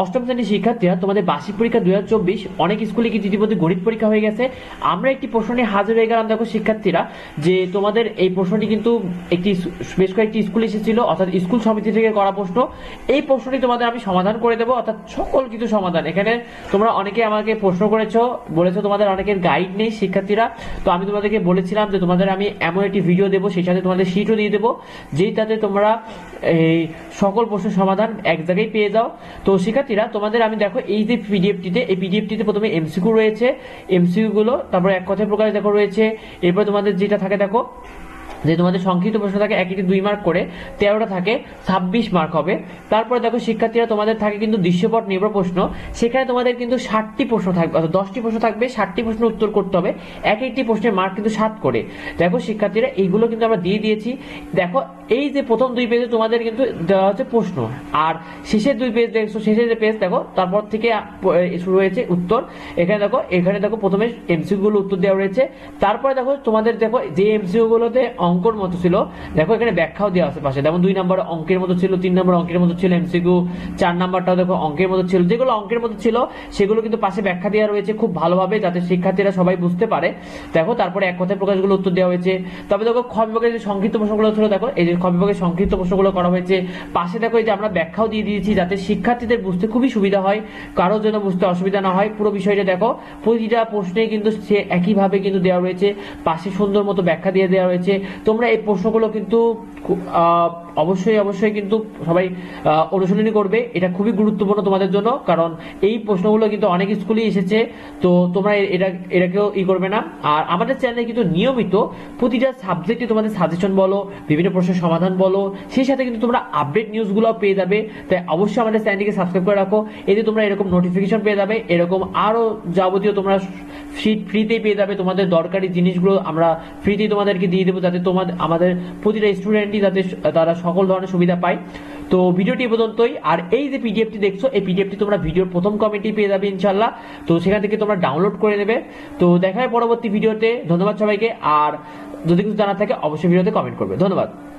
অষ্টম শ্রেণির শিক্ষার্থীরা তোমাদের বার্ষিক পরীক্ষা দুই হাজার চব্বিশ, অনেক স্কুলে কিন্তু ইতিমধ্যে গণিত পরীক্ষা হয়ে গেছে। আমরা একটি প্রশ্ন নিয়ে হাজির হয়ে গেলাম দেখো শিক্ষার্থীরা, যে তোমাদের এই প্রশ্নটি কিন্তু একটি বেশ কয়েকটি স্কুল এসেছিল, অর্থাৎ স্কুল সমিতি থেকে করা প্রশ্ন। এই প্রশ্নটি তোমাদের আমি সমাধান করে দেবো, অর্থাৎ সকল কিছু সমাধান। এখানে তোমরা অনেকে আমাকে প্রশ্ন করেছ, বলেছ তোমাদের অনেকের গাইড নেই শিক্ষার্থীরা। তো আমি তোমাদেরকে বলেছিলাম যে তোমাদের আমি এমন একটি ভিডিও দেবো, সেই সাথে তোমাদের শিটও দিয়ে দেবো যেটাতে তোমরা এই সকল প্রশ্নের সমাধান এক জায়গায় পেয়ে যাও। তো শিক্ষার্থীরা, তোমাদের আমি দেখো এই যে পিডিএফটিতে এই পিডিএফটিতে প্রথমে এমসিকিউ রয়েছে। এমসিকিউ গুলো, তারপর এক কথায় প্রকাশ দেখো রয়েছে। এরপর তোমাদের যেটা থাকে দেখো যে তোমাদের সংক্ষিপ্ত প্রশ্ন থাকে, এক একটি দুই মার্ক করে, তেরোটা থাকে, ছাব্বিশ মার্ক হবে। তারপরে দেখো, শিক্ষার্থীরা তোমাদের থাকে কিন্তু দৃশ্যপট নির্ভর প্রশ্ন। সেখানে তোমাদের কিন্তু ষাটটি প্রশ্ন থাকবে, অর্থাৎ দশটি প্রশ্ন থাকবে, ষাটটি প্রশ্ন উত্তর করতে হবে, এক একটি প্রশ্নের মার্ক কিন্তু সাত করে। দেখো শিক্ষার্থীরা, এইগুলো কিন্তু আমরা দিয়ে দিয়েছি। দেখো, এই যে প্রথম দুই পেজে তোমাদের কিন্তু দেওয়া হচ্ছে প্রশ্ন। আর শেষের দুই পেজ দেখছ, শেষের যে পেজ দেখো, তারপর থেকে শুরু হয়েছে উত্তর। এখানে দেখো এখানে দেখো প্রথমে এমসিকিউ গুলো উত্তর দেওয়া রয়েছে। তারপরে দেখো, তোমাদের দেখো, যে এমসিকিউ গুলোতে অঙ্কর মতো ছিল। দেখো এখানে ব্যাখ্যাও দেওয়া আছে পাশে। যেমন দুই নম্বর অঙ্কের মতো ছিল, তিন নম্বর অঙ্কের মতো ছিল এমসিকিউ চার নাম্বারটাও দেখো অঙ্কের মতো ছিল। যেগুলো অঙ্কের মতো ছিল, সেগুলো কিন্তু পাশে ব্যাখ্যা দেওয়া রয়েছে খুব ভালোভাবে, যাতে শিক্ষার্থীরা সবাই বুঝতে পারে। দেখো, তারপরে এক কথায় প্রকাশগুলো উত্তর দেওয়া হয়েছে। তবে দেখো, খ বিভাগের যে সংক্ষিপ্ত প্রশ্নগুলো ছিল, দেখো, এই যে খ বিভাগের সংক্ষিপ্ত প্রশ্নগুলো করা হয়েছে। পাশে দেখো, এই যে আমরা ব্যাখ্যাও দিয়ে দিয়েছি, যাতে শিক্ষার্থীদের বুঝতে খুবই সুবিধা হয়, কারোর জন্য বুঝতে অসুবিধা না হয়। পুরো বিষয়টা দেখো, প্রতিটা প্রশ্নে কিন্তু সে একইভাবে কিন্তু দেওয়া রয়েছে। পাশে সুন্দর মতো ব্যাখ্যা দিয়ে দেওয়া রয়েছে। তোমরা এই প্রশ্নগুলো কিন্তু অবশ্যই অবশ্যই কিন্তু সবাই অনুশীলনী করবে। এটা খুবই গুরুত্বপূর্ণ তোমাদের জন্য, কারণ এই প্রশ্নগুলো কিন্তু অনেক স্কুলেই এসেছে, তো তোমরা এটা এটাকেও ই করবে না। আর আমাদের চ্যানেলে কিন্তু নিয়মিত প্রতিটা সাবজেক্টে তোমাদের সাজেশন বলো, বিভিন্ন প্রশ্নের সমাধান বলো, সেই সাথে কিন্তু তোমরা আপডেট নিউজগুলো পেয়ে যাবে। তাই অবশ্যই আমাদের চ্যানেলটিকে সাবস্ক্রাইব করে রাখো। এতে তোমরা এরকম নোটিফিকেশন পেয়ে যাবে। এরকম আরও যাবতীয় তোমরা ফ্রি ফ্রিতেই পেয়ে যাবে তোমাদের দরকারি জিনিসগুলো। আমরা ফ্রিতেই তোমাদেরকে দিয়ে দেবো যাতে তোমাদের আমাদের প্রতিটা স্টুডেন্টই যাতে তারা সকল ধরনের সুবিধা পায়। তো ভিডিওটি পর্যন্তই। আর এই যে পিডিএফটি দেখছ, এই পিডিএফটি তোমরা ভিডিওর প্রথম কমেন্টে পেয়ে যাবে ইনশাল্লাহ তো সেখান থেকে তোমরা ডাউনলোড করে নেবে। তো দেখা হয় পরবর্তী ভিডিওতে। ধন্যবাদ সবাইকে। আর যদি কিছু জানা থাকে, অবশ্যই ভিডিওতে কমেন্ট করবে। ধন্যবাদ।